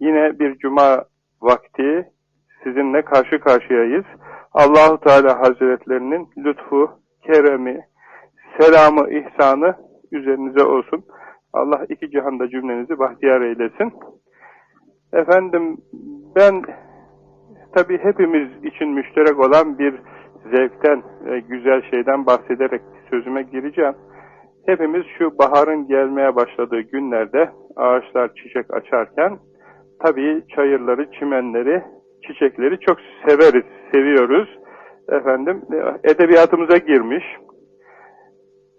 Yine bir cuma vakti sizinle karşı karşıyayız. Allahu Teala Hazretlerinin lütfu, keremi, selamı, ihsanı üzerinize olsun. Allah iki cihanda cümlenizi bahtiyar eylesin. Efendim ben tabi hepimiz için müşterek olan bir zevkten, güzel şeyden bahsederek sözüme gireceğim. Hepimiz şu baharın gelmeye başladığı günlerde ağaçlar çiçek açarken tabii çayırları, çimenleri, çiçekleri çok severiz, seviyoruz. Efendim edebiyatımıza girmiş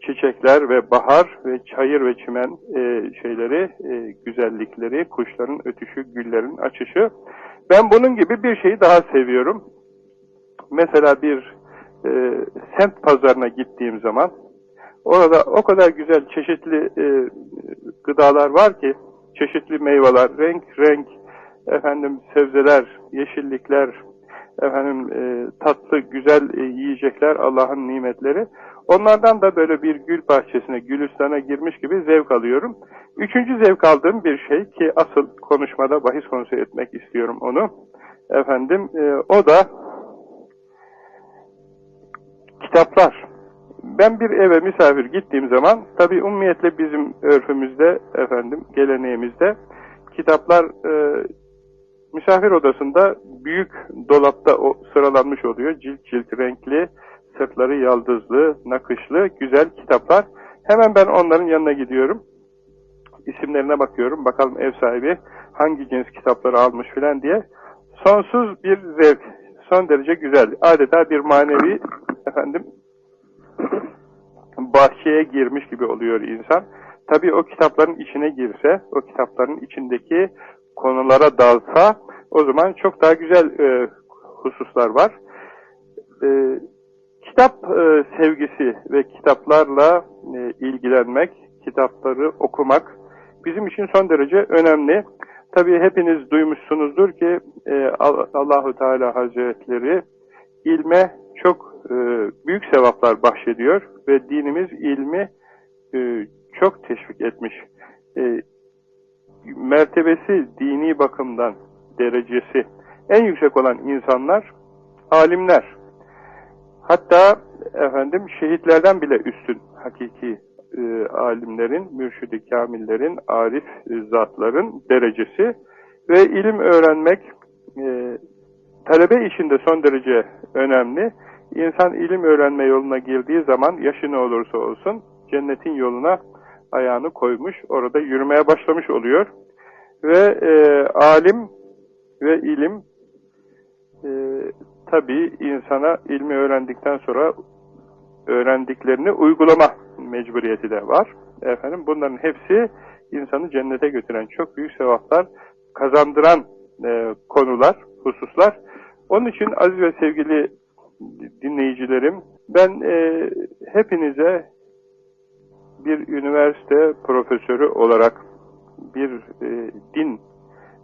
çiçekler ve bahar ve çayır ve çimen e, şeyleri, e, güzellikleri, kuşların ötüşü, güllerin açışı. Ben bunun gibi bir şeyi daha seviyorum. Mesela bir e, semt pazarına gittiğim zaman orada o kadar güzel çeşitli e, gıdalar var ki, çeşitli meyveler, renk renk efendim sebzeler, yeşillikler, efendim e, tatlı güzel e, yiyecekler Allah'ın nimetleri. Onlardan da böyle bir gül bahçesine, gülüstana girmiş gibi zevk alıyorum. Üçüncü zevk aldığım bir şey ki asıl konuşmada bahis konusu etmek istiyorum onu. Efendim e, o da kitaplar. Ben bir eve misafir gittiğim zaman tabi ummiyetle bizim örfümüzde efendim geleneğimizde kitaplar e, misafir odasında büyük dolapta o sıralanmış oluyor. Cilt cilt renkli, sırtları yaldızlı, nakışlı, güzel kitaplar. Hemen ben onların yanına gidiyorum. İsimlerine bakıyorum. Bakalım ev sahibi hangi cins kitapları almış filan diye. Sonsuz bir zevk. Son derece güzel. Adeta bir manevi efendim bahçeye girmiş gibi oluyor insan. Tabii o kitapların içine girse, o kitapların içindeki konulara dalsa o zaman çok daha güzel e, hususlar var. E, kitap e, sevgisi ve kitaplarla e, ilgilenmek, kitapları okumak bizim için son derece önemli. Tabii hepiniz duymuşsunuzdur ki e, Allahu Teala Hazretleri ilme çok e, büyük sevaplar bahşediyor ve dinimiz ilmi e, çok teşvik etmiş. E, mertebesi dini bakımdan derecesi en yüksek olan insanlar alimler. Hatta efendim şehitlerden bile üstün hakiki e, alimlerin, mürşidi kamillerin, arif e, zatların derecesi ve ilim öğrenmek e, talebe işinde son derece önemli. İnsan ilim öğrenme yoluna girdiği zaman yaşı ne olursa olsun cennetin yoluna ayağını koymuş, orada yürümeye başlamış oluyor. Ve e, alim ve ilim e, tabi insana ilmi öğrendikten sonra öğrendiklerini uygulama mecburiyeti de var. Efendim bunların hepsi insanı cennete götüren çok büyük sevaplar kazandıran e, konular, hususlar. Onun için aziz ve sevgili dinleyicilerim, ben e, hepinize bir üniversite profesörü olarak bir e, din,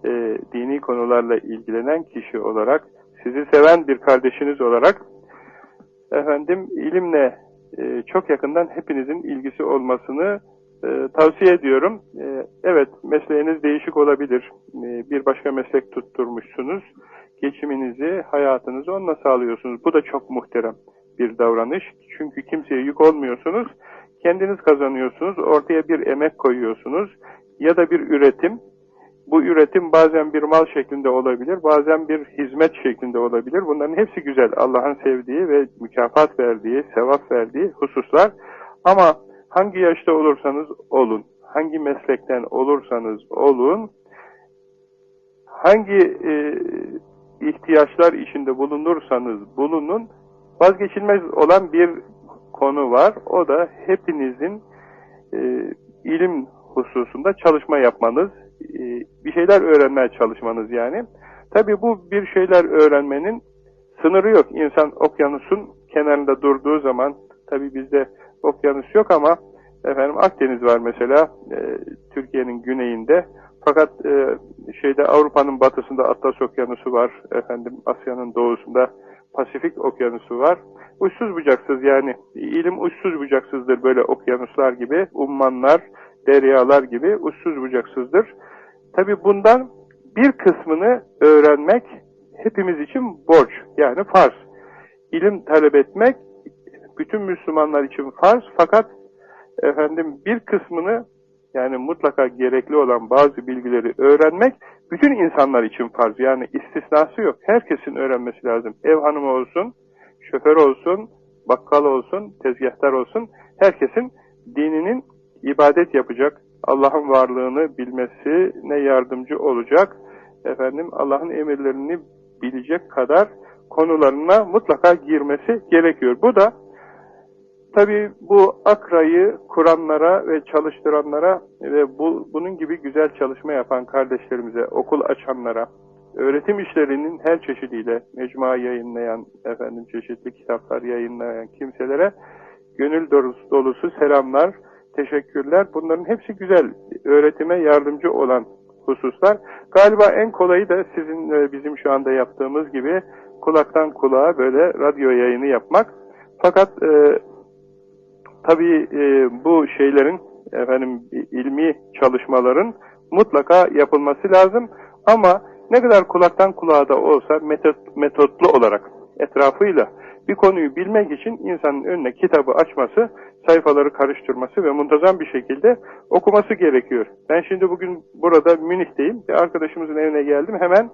e, dini konularla ilgilenen kişi olarak, sizi seven bir kardeşiniz olarak, efendim ilimle e, çok yakından hepinizin ilgisi olmasını e, tavsiye ediyorum. E, evet, mesleğiniz değişik olabilir. E, bir başka meslek tutturmuşsunuz. Geçiminizi, hayatınızı onunla sağlıyorsunuz. Bu da çok muhterem bir davranış. Çünkü kimseye yük olmuyorsunuz. Kendiniz kazanıyorsunuz. Ortaya bir emek koyuyorsunuz. Ya da bir üretim. Bu üretim bazen bir mal şeklinde olabilir, bazen bir hizmet şeklinde olabilir. Bunların hepsi güzel. Allah'ın sevdiği ve mükafat verdiği, sevap verdiği hususlar. Ama hangi yaşta olursanız olun, hangi meslekten olursanız olun, hangi e, ihtiyaçlar içinde bulunursanız bulunun, vazgeçilmez olan bir konu var. O da hepinizin e, ilim hususunda çalışma yapmanız, e, bir şeyler öğrenmeye çalışmanız yani. Tabi bu bir şeyler öğrenmenin sınırı yok. İnsan okyanusun kenarında durduğu zaman, tabi bizde okyanus yok ama efendim Akdeniz var mesela e, Türkiye'nin güneyinde. Fakat e, şeyde Avrupa'nın batısında Atlas Okyanusu var. Efendim Asya'nın doğusunda Pasifik Okyanusu var. Uçsuz bucaksız yani ilim uçsuz bucaksızdır böyle okyanuslar gibi, ummanlar, deryalar gibi uçsuz bucaksızdır. Tabi bundan bir kısmını öğrenmek hepimiz için borç, yani farz. İlim talep etmek bütün Müslümanlar için farz fakat efendim bir kısmını yani mutlaka gerekli olan bazı bilgileri öğrenmek bütün insanlar için farz. Yani istisnası yok. Herkesin öğrenmesi lazım. Ev hanımı olsun, şoför olsun, bakkal olsun, tezgahtar olsun. Herkesin dininin ibadet yapacak, Allah'ın varlığını bilmesine yardımcı olacak, efendim Allah'ın emirlerini bilecek kadar konularına mutlaka girmesi gerekiyor. Bu da tabi bu akrayı kuranlara ve çalıştıranlara ve bu, bunun gibi güzel çalışma yapan kardeşlerimize, okul açanlara, öğretim işlerinin her çeşidiyle mecmua yayınlayan, efendim çeşitli kitaplar yayınlayan kimselere gönül dolusu, dolusu selamlar, teşekkürler. Bunların hepsi güzel, öğretime yardımcı olan hususlar. Galiba en kolayı da sizin e, bizim şu anda yaptığımız gibi kulaktan kulağa böyle radyo yayını yapmak. Fakat e, tabii e, bu şeylerin efendim ilmi çalışmaların mutlaka yapılması lazım. Ama ne kadar kulaktan kulağa da olsa metot, metotlu olarak etrafıyla bir konuyu bilmek için insanın önüne kitabı açması, sayfaları karıştırması ve muntazam bir şekilde okuması gerekiyor. Ben şimdi bugün burada Münih'teyim. Bir arkadaşımızın evine geldim. Hemen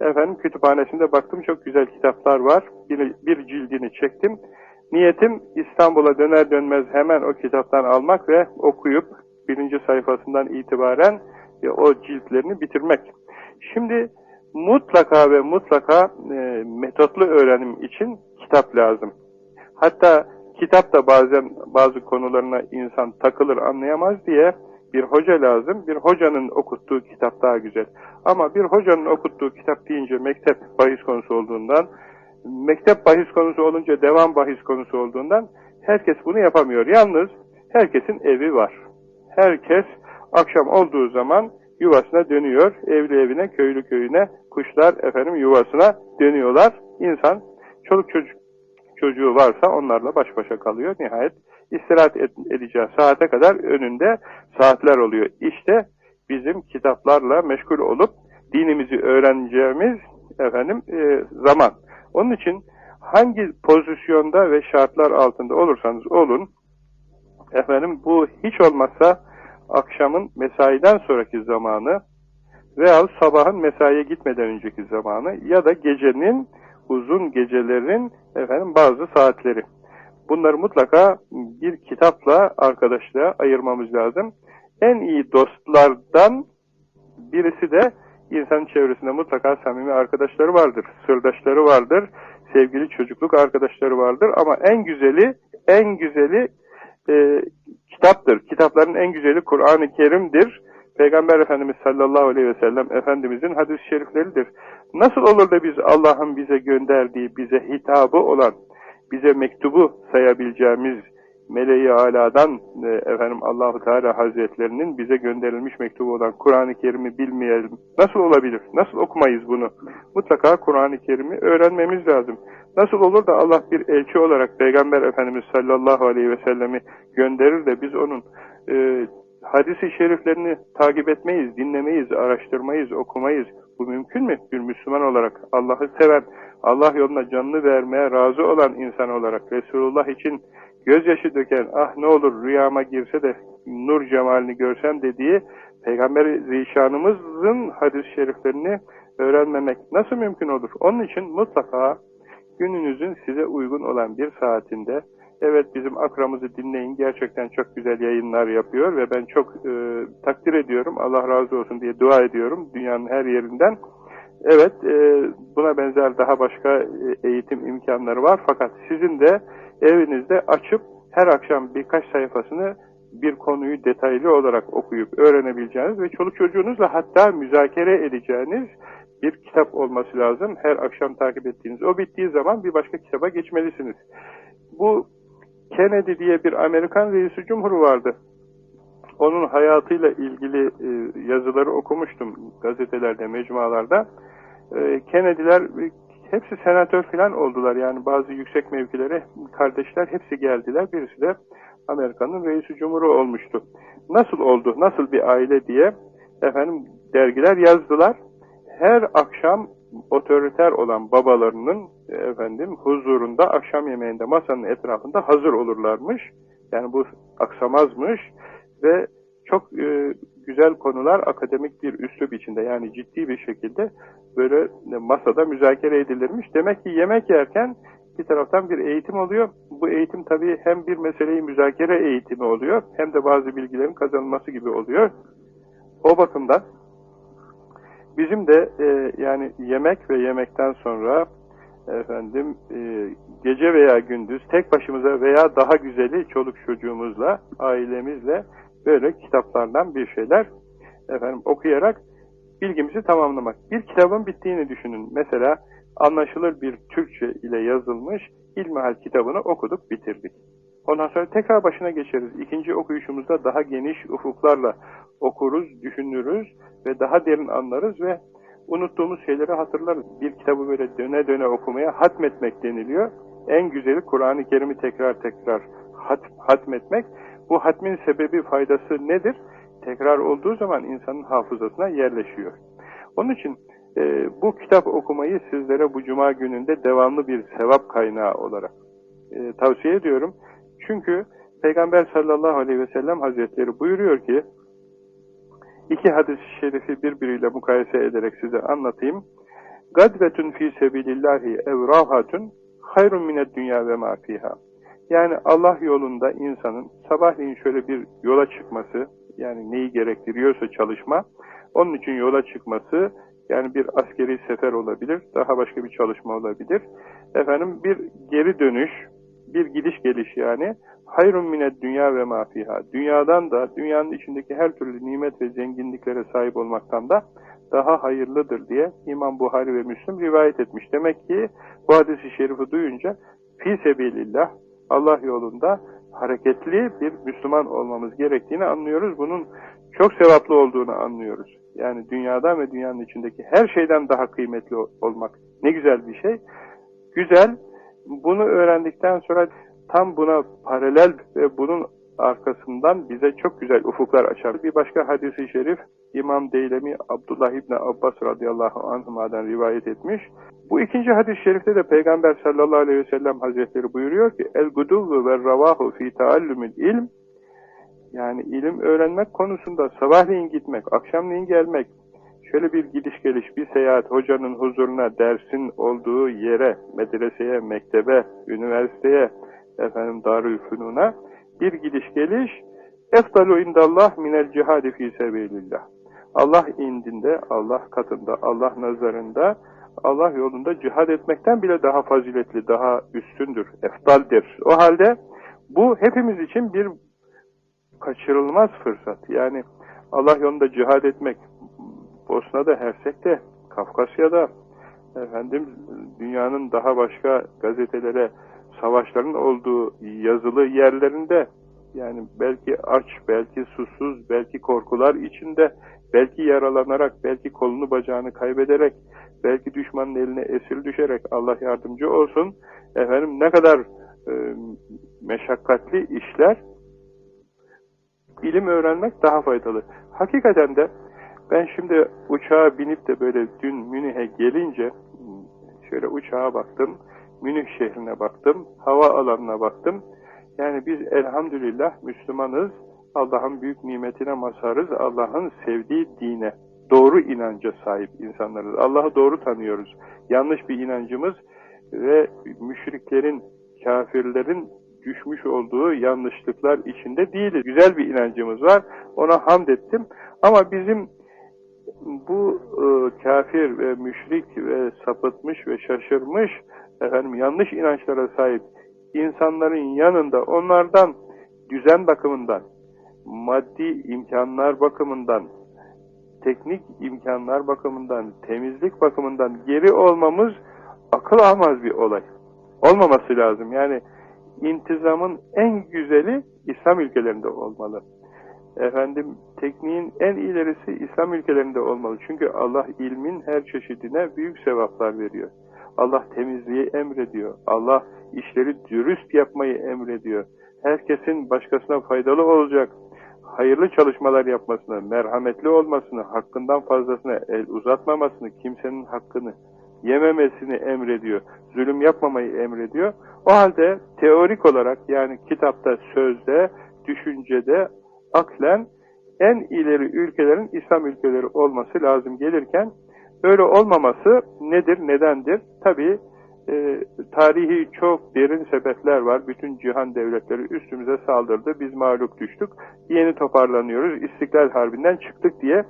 efendim kütüphanesinde baktım. Çok güzel kitaplar var. Bir, bir cildini çektim. Niyetim İstanbul'a döner dönmez hemen o kitaptan almak ve okuyup birinci sayfasından itibaren o ciltlerini bitirmek. Şimdi mutlaka ve mutlaka e, metotlu öğrenim için kitap lazım. Hatta kitap da bazen bazı konularına insan takılır anlayamaz diye bir hoca lazım. Bir hocanın okuttuğu kitap daha güzel. Ama bir hocanın okuttuğu kitap deyince mektep bahis konusu olduğundan, mektep bahis konusu olunca devam bahis konusu olduğundan herkes bunu yapamıyor. Yalnız herkesin evi var. Herkes akşam olduğu zaman yuvasına dönüyor. Evli evine, köylü köyüne, kuşlar efendim yuvasına dönüyorlar. İnsan çoluk çocuk çocuğu varsa onlarla baş başa kalıyor. Nihayet istirahat edeceği saate kadar önünde saatler oluyor. İşte bizim kitaplarla meşgul olup dinimizi öğreneceğimiz efendim e, zaman. Onun için hangi pozisyonda ve şartlar altında olursanız olun efendim bu hiç olmazsa akşamın mesaiden sonraki zamanı veya sabahın mesaiye gitmeden önceki zamanı ya da gecenin uzun gecelerin efendim bazı saatleri. Bunları mutlaka bir kitapla arkadaşlığa ayırmamız lazım. En iyi dostlardan birisi de insanın çevresinde mutlaka samimi arkadaşları vardır, sırdaşları vardır, sevgili çocukluk arkadaşları vardır ama en güzeli, en güzeli e, kitaptır. Kitapların en güzeli Kur'an-ı Kerim'dir. Peygamber Efendimiz sallallahu aleyhi ve sellem Efendimizin hadis-i şerifleridir. Nasıl olur da biz Allah'ın bize gönderdiği, bize hitabı olan, bize mektubu sayabileceğimiz meleği aladan e, efendim Allahu Teala Hazretlerinin bize gönderilmiş mektubu olan Kur'an-ı Kerim'i bilmeyelim. Nasıl olabilir? Nasıl okumayız bunu? Mutlaka Kur'an-ı Kerim'i öğrenmemiz lazım. Nasıl olur da Allah bir elçi olarak Peygamber Efendimiz sallallahu aleyhi ve sellemi gönderir de biz onun e, hadisi şeriflerini takip etmeyiz, dinlemeyiz, araştırmayız, okumayız. Bu mümkün mü? Bir Müslüman olarak Allah'ı seven, Allah yoluna canını vermeye razı olan insan olarak Resulullah için gözyaşı döken, ah ne olur rüyama girse de nur cemalini görsem dediği Peygamber Zişanımızın hadis-i şeriflerini öğrenmemek nasıl mümkün olur? Onun için mutlaka gününüzün size uygun olan bir saatinde Evet bizim akramızı dinleyin. Gerçekten çok güzel yayınlar yapıyor ve ben çok e, takdir ediyorum. Allah razı olsun diye dua ediyorum dünyanın her yerinden. Evet e, buna benzer daha başka e, eğitim imkanları var. Fakat sizin de evinizde açıp her akşam birkaç sayfasını bir konuyu detaylı olarak okuyup öğrenebileceğiniz ve çoluk çocuğunuzla hatta müzakere edeceğiniz bir kitap olması lazım. Her akşam takip ettiğiniz. O bittiği zaman bir başka kitaba geçmelisiniz. Bu Kennedy diye bir Amerikan reisi cumhuru vardı. Onun hayatıyla ilgili e, yazıları okumuştum gazetelerde, mecmualarda. E, Kennedy'ler e, hepsi senatör falan oldular. Yani bazı yüksek mevkilere kardeşler hepsi geldiler. Birisi de Amerika'nın reisi cumhuru olmuştu. Nasıl oldu, nasıl bir aile diye efendim dergiler yazdılar. her akşam otoriter olan babalarının efendim huzurunda akşam yemeğinde masanın etrafında hazır olurlarmış. Yani bu aksamazmış ve çok e, güzel konular akademik bir üslup içinde yani ciddi bir şekilde böyle masada müzakere edilirmiş. Demek ki yemek yerken bir taraftan bir eğitim oluyor. Bu eğitim tabii hem bir meseleyi müzakere eğitimi oluyor hem de bazı bilgilerin kazanılması gibi oluyor. O bakımdan bizim de e, yani yemek ve yemekten sonra efendim e, gece veya gündüz tek başımıza veya daha güzeli çoluk çocuğumuzla, ailemizle böyle kitaplardan bir şeyler efendim okuyarak bilgimizi tamamlamak. Bir kitabın bittiğini düşünün. Mesela anlaşılır bir Türkçe ile yazılmış İlmihal kitabını okuduk, bitirdik. Ondan sonra tekrar başına geçeriz. İkinci okuyuşumuzda daha geniş ufuklarla okuruz, düşünürüz ve daha derin anlarız ve unuttuğumuz şeyleri hatırlarız. Bir kitabı böyle döne döne okumaya hatmetmek deniliyor. En güzeli Kur'an-ı Kerim'i tekrar tekrar hat, hatmetmek. Bu hatmin sebebi, faydası nedir? Tekrar olduğu zaman insanın hafızasına yerleşiyor. Onun için e, bu kitap okumayı sizlere bu cuma gününde devamlı bir sevap kaynağı olarak e, tavsiye ediyorum. Çünkü Peygamber sallallahu aleyhi ve sellem hazretleri buyuruyor ki iki hadis-i şerifi birbiriyle mukayese ederek size anlatayım. Gadvetun fi sebilillahi evrahatun hayrun mined dünya ve ma fiha. Yani Allah yolunda insanın sabahleyin şöyle bir yola çıkması, yani neyi gerektiriyorsa çalışma, onun için yola çıkması, yani bir askeri sefer olabilir, daha başka bir çalışma olabilir. Efendim bir geri dönüş, bir gidiş geliş yani, hayrun mined dünya ve ma fiha. Dünyadan da, dünyanın içindeki her türlü nimet ve zenginliklere sahip olmaktan da daha hayırlıdır diye İmam Buhari ve Müslim rivayet etmiş. Demek ki bu hadisi şerifi duyunca fi sebilillah Allah yolunda hareketli bir Müslüman olmamız gerektiğini anlıyoruz. Bunun çok sevaplı olduğunu anlıyoruz. Yani dünyadan ve dünyanın içindeki her şeyden daha kıymetli olmak ne güzel bir şey. Güzel. Bunu öğrendikten sonra tam buna paralel ve bunun arkasından bize çok güzel ufuklar açar. Bir başka hadisi şerif İmam Deylemi Abdullah İbni Abbas radıyallahu anhuma'dan rivayet etmiş. Bu ikinci hadis-i şerifte de Peygamber sallallahu aleyhi ve sellem hazretleri buyuruyor ki el guduvvu ve ravahu fi taallümül ilm yani ilim öğrenmek konusunda sabahleyin gitmek, akşamleyin gelmek, şöyle bir gidiş geliş, bir seyahat, hocanın huzuruna, dersin olduğu yere, medreseye, mektebe, üniversiteye, efendim darül fünuna bir gidiş geliş, eftalu indallah minel cihadi fi sebilillah. Allah indinde, Allah katında, Allah nazarında, Allah yolunda cihad etmekten bile daha faziletli, daha üstündür, eftaldir. O halde bu hepimiz için bir kaçırılmaz fırsat. Yani Allah yolunda cihad etmek, Bosna'da, Hersek'te, Kafkasya'da, efendim dünyanın daha başka gazetelere savaşların olduğu yazılı yerlerinde yani belki aç, belki susuz, belki korkular içinde, belki yaralanarak, belki kolunu bacağını kaybederek, belki düşmanın eline esir düşerek Allah yardımcı olsun. Efendim ne kadar e, meşakkatli işler ilim öğrenmek daha faydalı. Hakikaten de ben şimdi uçağa binip de böyle dün Münih'e gelince şöyle uçağa baktım, Münih şehrine baktım, hava alanına baktım. Yani biz elhamdülillah Müslümanız, Allah'ın büyük nimetine mazharız, Allah'ın sevdiği dine, doğru inanca sahip insanlarız. Allah'ı doğru tanıyoruz. Yanlış bir inancımız ve müşriklerin, kafirlerin düşmüş olduğu yanlışlıklar içinde değiliz. Güzel bir inancımız var. Ona hamd ettim. Ama bizim bu e, kafir ve müşrik ve sapıtmış ve şaşırmış efendim yanlış inançlara sahip insanların yanında onlardan düzen bakımından, maddi imkanlar bakımından, teknik imkanlar bakımından, temizlik bakımından geri olmamız akıl almaz bir olay. Olmaması lazım. Yani intizamın en güzeli İslam ülkelerinde olmalı. Efendim tekniğin en ilerisi İslam ülkelerinde olmalı. Çünkü Allah ilmin her çeşidine büyük sevaplar veriyor. Allah temizliği emrediyor. Allah işleri dürüst yapmayı emrediyor. Herkesin başkasına faydalı olacak, hayırlı çalışmalar yapmasını, merhametli olmasını, hakkından fazlasına el uzatmamasını, kimsenin hakkını yememesini emrediyor. Zulüm yapmamayı emrediyor. O halde teorik olarak yani kitapta, sözde, düşüncede, aklen en ileri ülkelerin İslam ülkeleri olması lazım gelirken öyle olmaması nedir, nedendir? Tabii e, tarihi çok derin sebepler var. Bütün cihan devletleri üstümüze saldırdı. Biz mağlup düştük. Yeni toparlanıyoruz. İstiklal Harbi'nden çıktık diye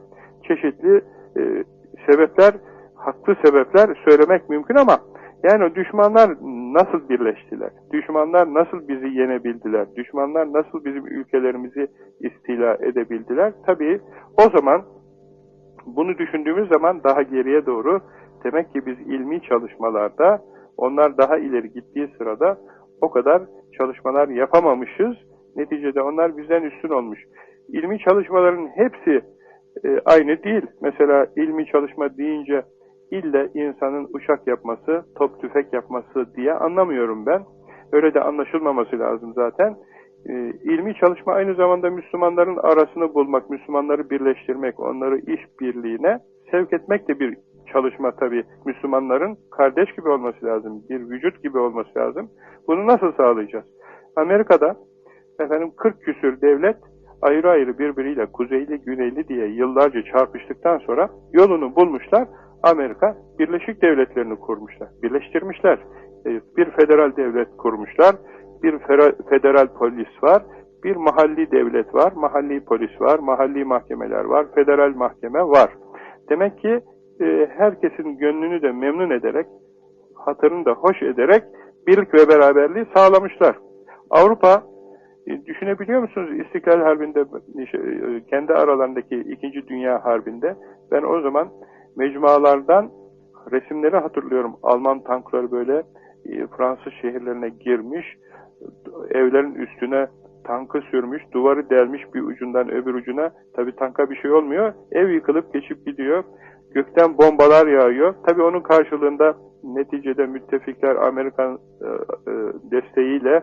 çeşitli e, sebepler, haklı sebepler söylemek mümkün ama yani o düşmanlar nasıl birleştiler? Düşmanlar nasıl bizi yenebildiler? Düşmanlar nasıl bizim ülkelerimizi istila edebildiler? Tabii o zaman bunu düşündüğümüz zaman daha geriye doğru demek ki biz ilmi çalışmalarda onlar daha ileri gittiği sırada o kadar çalışmalar yapamamışız. Neticede onlar bizden üstün olmuş. İlmi çalışmaların hepsi e, aynı değil. Mesela ilmi çalışma deyince ille insanın uçak yapması, top tüfek yapması diye anlamıyorum ben. Öyle de anlaşılmaması lazım zaten. E, ilmi çalışma aynı zamanda Müslümanların arasını bulmak, Müslümanları birleştirmek, onları iş birliğine sevk etmek de bir çalışma tabii. Müslümanların kardeş gibi olması lazım, bir vücut gibi olması lazım. Bunu nasıl sağlayacağız? Amerika'da efendim 40 küsür devlet ayrı ayrı birbiriyle kuzeyli güneyli diye yıllarca çarpıştıktan sonra yolunu bulmuşlar. Amerika Birleşik Devletlerini kurmuşlar, birleştirmişler. E, bir federal devlet kurmuşlar, bir federal polis var, bir mahalli devlet var, mahalli polis var, mahalli mahkemeler var, federal mahkeme var. Demek ki e, herkesin gönlünü de memnun ederek, hatırını da hoş ederek birlik ve beraberliği sağlamışlar. Avrupa e, düşünebiliyor musunuz İstiklal Harbi'nde e, kendi aralarındaki İkinci Dünya Harbi'nde ben o zaman mecmualardan resimleri hatırlıyorum. Alman tankları böyle e, Fransız şehirlerine girmiş, evlerin üstüne tankı sürmüş, duvarı delmiş bir ucundan öbür ucuna. Tabi tanka bir şey olmuyor. Ev yıkılıp geçip gidiyor. Gökten bombalar yağıyor. Tabi onun karşılığında neticede müttefikler Amerikan e, e, desteğiyle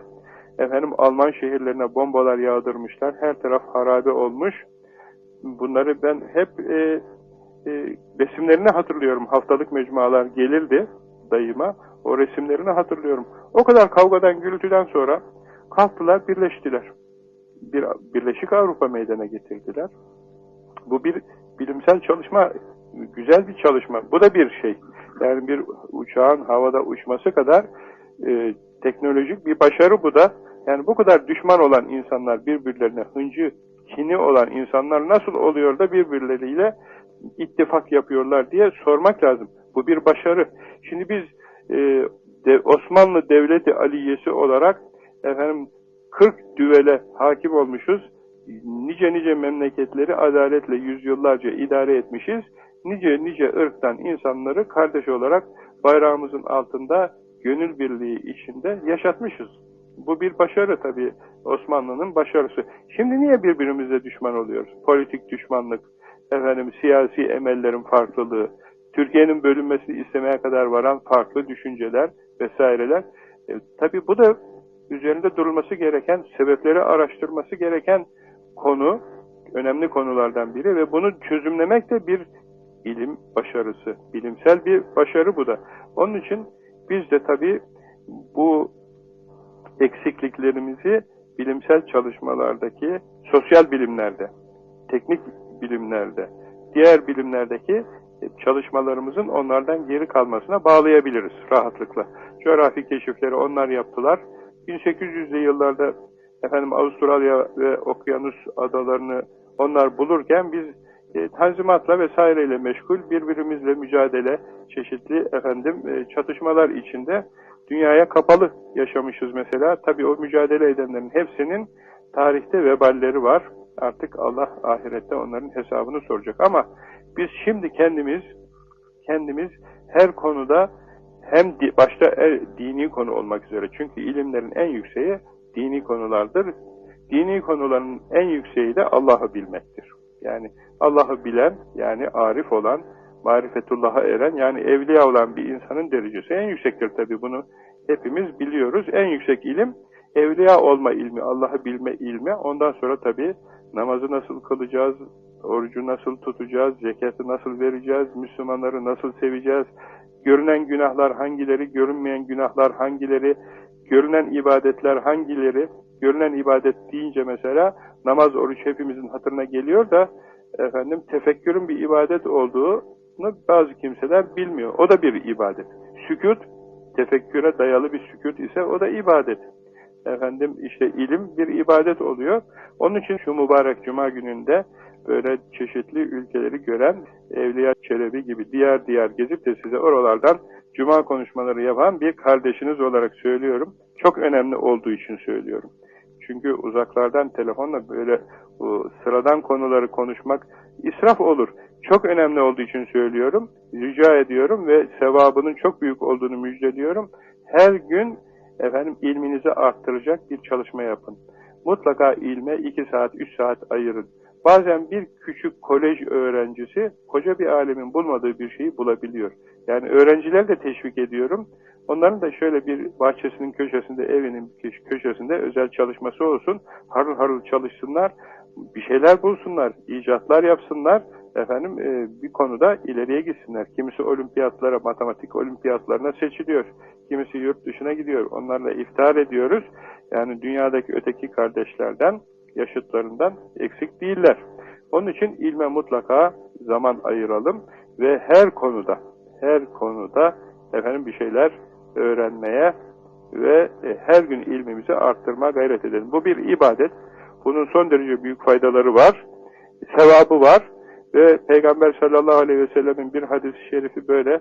efendim Alman şehirlerine bombalar yağdırmışlar. Her taraf harabe olmuş. Bunları ben hep e, e, resimlerini hatırlıyorum. Haftalık mecmualar gelirdi dayıma. O resimlerini hatırlıyorum. O kadar kavgadan, gürültüden sonra kalktılar, birleştiler. Bir Birleşik Avrupa meydana getirdiler. Bu bir bilimsel çalışma, güzel bir çalışma. Bu da bir şey. Yani bir uçağın havada uçması kadar e, teknolojik bir başarı bu da. Yani bu kadar düşman olan insanlar birbirlerine hıncı, kini olan insanlar nasıl oluyor da birbirleriyle ittifak yapıyorlar diye sormak lazım. Bu bir başarı. Şimdi biz e, de, Osmanlı Devleti Aliyesi olarak efendim 40 düvele hakim olmuşuz. Nice nice memleketleri adaletle yüzyıllarca idare etmişiz. Nice nice ırktan insanları kardeş olarak bayrağımızın altında gönül birliği içinde yaşatmışız. Bu bir başarı tabii Osmanlı'nın başarısı. Şimdi niye birbirimize düşman oluyoruz? Politik düşmanlık, efendim siyasi emellerin farklılığı, Türkiye'nin bölünmesini istemeye kadar varan farklı düşünceler vesaireler. E, tabii bu da üzerinde durulması gereken, sebepleri araştırması gereken konu, önemli konulardan biri ve bunu çözümlemek de bir ilim başarısı, bilimsel bir başarı bu da. Onun için biz de tabii bu eksikliklerimizi bilimsel çalışmalardaki, sosyal bilimlerde, teknik bilimlerde, diğer bilimlerdeki çalışmalarımızın onlardan geri kalmasına bağlayabiliriz rahatlıkla. Coğrafi keşifleri onlar yaptılar. 1800'lü yıllarda efendim Avustralya ve Okyanus adalarını onlar bulurken biz e, tanzimatla vesaireyle meşgul birbirimizle mücadele çeşitli efendim e, çatışmalar içinde dünyaya kapalı yaşamışız mesela. Tabii o mücadele edenlerin hepsinin tarihte veballeri var. Artık Allah ahirette onların hesabını soracak. Ama biz şimdi kendimiz kendimiz her konuda hem başta er, dini konu olmak üzere çünkü ilimlerin en yükseği dini konulardır. Dini konuların en yükseği de Allah'ı bilmektir. Yani Allah'ı bilen, yani arif olan, marifetullah'a eren, yani evliya olan bir insanın derecesi en yüksektir tabi bunu hepimiz biliyoruz. En yüksek ilim evliya olma ilmi, Allah'ı bilme ilmi. Ondan sonra tabii namazı nasıl kılacağız, orucu nasıl tutacağız, zekatı nasıl vereceğiz, Müslümanları nasıl seveceğiz, görünen günahlar hangileri, görünmeyen günahlar hangileri, görünen ibadetler hangileri, görünen ibadet deyince mesela namaz, oruç hepimizin hatırına geliyor da efendim tefekkürün bir ibadet olduğunu bazı kimseler bilmiyor. O da bir ibadet. Sükut, tefekküre dayalı bir sükut ise o da ibadet. Efendim işte ilim bir ibadet oluyor. Onun için şu mübarek cuma gününde böyle çeşitli ülkeleri gören Evliya Çelebi gibi diğer diğer gezip de size oralardan cuma konuşmaları yapan bir kardeşiniz olarak söylüyorum. Çok önemli olduğu için söylüyorum. Çünkü uzaklardan telefonla böyle sıradan konuları konuşmak israf olur. Çok önemli olduğu için söylüyorum. Rica ediyorum ve sevabının çok büyük olduğunu müjdeliyorum. Her gün efendim ilminizi arttıracak bir çalışma yapın. Mutlaka ilme 2 saat, 3 saat ayırın. Bazen bir küçük kolej öğrencisi koca bir alemin bulmadığı bir şeyi bulabiliyor. Yani öğrenciler de teşvik ediyorum. Onların da şöyle bir bahçesinin köşesinde, evinin köşesinde özel çalışması olsun. Harıl harıl çalışsınlar, bir şeyler bulsunlar, icatlar yapsınlar. Efendim e, bir konuda ileriye gitsinler. Kimisi olimpiyatlara, matematik olimpiyatlarına seçiliyor. Kimisi yurt dışına gidiyor. Onlarla iftihar ediyoruz. Yani dünyadaki öteki kardeşlerden, yaşıtlarından eksik değiller. Onun için ilme mutlaka zaman ayıralım ve her konuda, her konuda efendim bir şeyler öğrenmeye ve e, her gün ilmimizi arttırma gayret edelim. Bu bir ibadet. Bunun son derece büyük faydaları var. Sevabı var. Ve Peygamber sallallahu aleyhi ve sellemin bir hadis-i şerifi böyle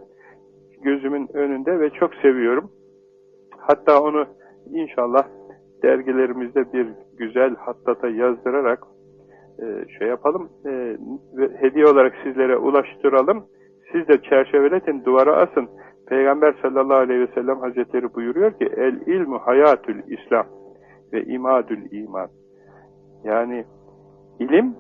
gözümün önünde ve çok seviyorum. Hatta onu inşallah dergilerimizde bir güzel hattata yazdırarak e, şey yapalım, e, hediye olarak sizlere ulaştıralım. Siz de çerçeveletin, duvara asın. Peygamber sallallahu aleyhi ve sellem hazretleri buyuruyor ki, el ilmu hayatül İslam ve imadül iman. Yani ilim,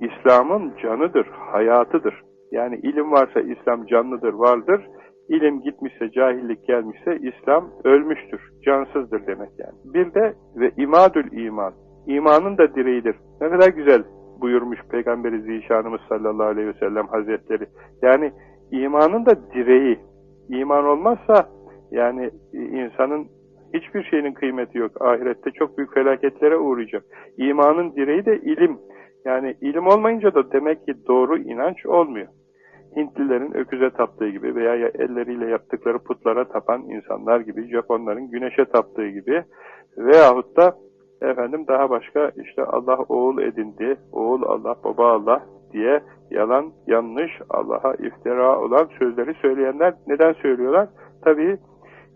İslam'ın canıdır, hayatıdır. Yani ilim varsa İslam canlıdır, vardır. İlim gitmişse, cahillik gelmişse İslam ölmüştür, cansızdır demek yani. Bir de ve imadül iman. İmanın da direğidir. Ne kadar güzel buyurmuş Peygamberi Zişanımız sallallahu aleyhi ve sellem hazretleri. Yani imanın da direği. İman olmazsa yani insanın hiçbir şeyinin kıymeti yok. Ahirette çok büyük felaketlere uğrayacak. İmanın direği de ilim. Yani ilim olmayınca da demek ki doğru inanç olmuyor. Hintlilerin öküze taptığı gibi veya elleriyle yaptıkları putlara tapan insanlar gibi, Japonların güneşe taptığı gibi veyahut da efendim daha başka işte Allah oğul edindi, oğul Allah, baba Allah diye yalan, yanlış, Allah'a iftira olan sözleri söyleyenler neden söylüyorlar? Tabii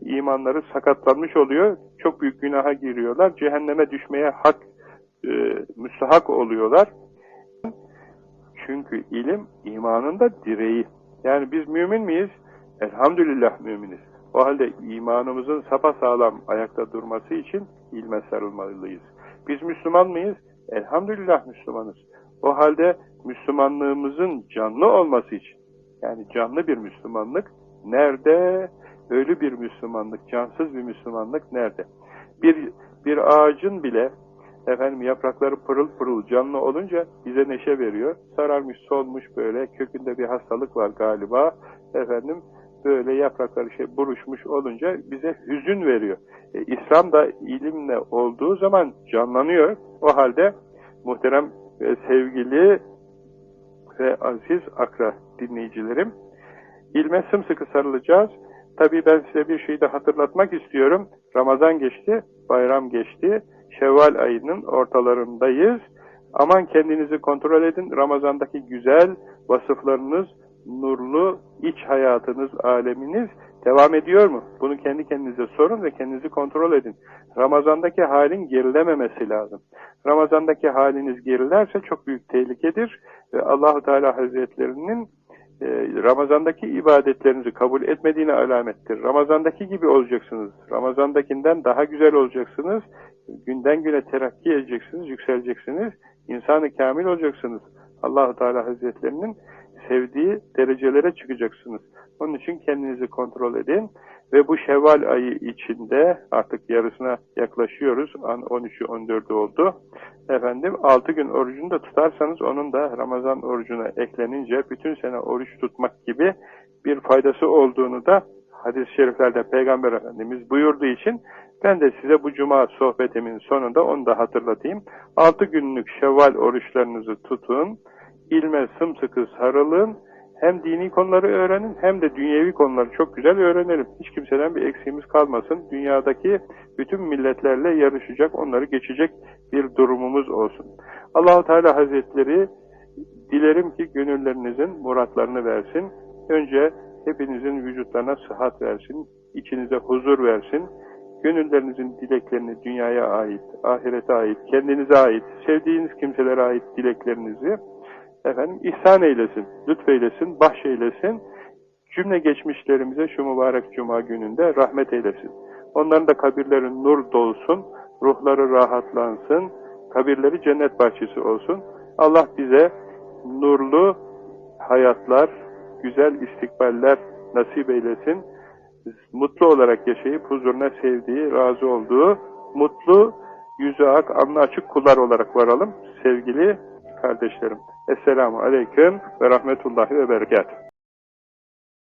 imanları sakatlanmış oluyor, çok büyük günaha giriyorlar, cehenneme düşmeye hak, e, müstahak oluyorlar. Çünkü ilim imanın da direği. Yani biz mümin miyiz? Elhamdülillah müminiz. O halde imanımızın sapasağlam ayakta durması için ilme sarılmalıyız. Biz Müslüman mıyız? Elhamdülillah Müslümanız. O halde Müslümanlığımızın canlı olması için, yani canlı bir Müslümanlık nerede? Ölü bir Müslümanlık, cansız bir Müslümanlık nerede? Bir, bir ağacın bile efendim yaprakları pırıl pırıl canlı olunca bize neşe veriyor. Sararmış, solmuş böyle, kökünde bir hastalık var galiba. Efendim böyle yaprakları şey buruşmuş olunca bize hüzün veriyor. E, İslam da ilimle olduğu zaman canlanıyor. O halde muhterem ve sevgili ve aziz akra dinleyicilerim, ilme sımsıkı sarılacağız. Tabii ben size bir şey de hatırlatmak istiyorum. Ramazan geçti, bayram geçti. Şevval ayının ortalarındayız. Aman kendinizi kontrol edin. Ramazandaki güzel vasıflarınız, nurlu iç hayatınız, aleminiz devam ediyor mu? Bunu kendi kendinize sorun ve kendinizi kontrol edin. Ramazandaki halin gerilememesi lazım. Ramazandaki haliniz gerilerse çok büyük tehlikedir ve Allahu Teala Hazretlerinin e, Ramazandaki ibadetlerinizi kabul etmediğine alamettir. Ramazandaki gibi olacaksınız. Ramazandakinden daha güzel olacaksınız. Günden güne terakki edeceksiniz, yükseleceksiniz. İnsanı kamil olacaksınız. Allahu Teala Hazretlerinin sevdiği derecelere çıkacaksınız. Onun için kendinizi kontrol edin ve bu Şevval ayı içinde artık yarısına yaklaşıyoruz. An 13'ü 14'ü oldu. Efendim 6 gün orucunu da tutarsanız onun da Ramazan orucuna eklenince bütün sene oruç tutmak gibi bir faydası olduğunu da hadis-i şeriflerde Peygamber Efendimiz buyurduğu için ben de size bu cuma sohbetimin sonunda onu da hatırlatayım. 6 günlük şevval oruçlarınızı tutun, ilme sımsıkı sarılın, hem dini konuları öğrenin hem de dünyevi konuları çok güzel öğrenelim. Hiç kimseden bir eksiğimiz kalmasın. Dünyadaki bütün milletlerle yarışacak, onları geçecek bir durumumuz olsun. Allahu Teala Hazretleri dilerim ki gönüllerinizin muratlarını versin. Önce hepinizin vücutlarına sıhhat versin, içinize huzur versin. Gönüllerinizin dileklerini dünyaya ait, ahirete ait, kendinize ait, sevdiğiniz kimselere ait dileklerinizi efendim ihsan eylesin, lütfeylesin, bahşeylesin. Cümle geçmişlerimize şu mübarek cuma gününde rahmet eylesin. Onların da kabirleri nur dolsun, ruhları rahatlansın, kabirleri cennet bahçesi olsun. Allah bize nurlu hayatlar, güzel istikballer nasip eylesin. Mutlu olarak yaşayıp huzuruna sevdiği, razı olduğu, mutlu, yüzü ak, alnı açık kullar olarak varalım sevgili kardeşlerim. Esselamu Aleyküm ve Rahmetullahi ve Berekatuhu.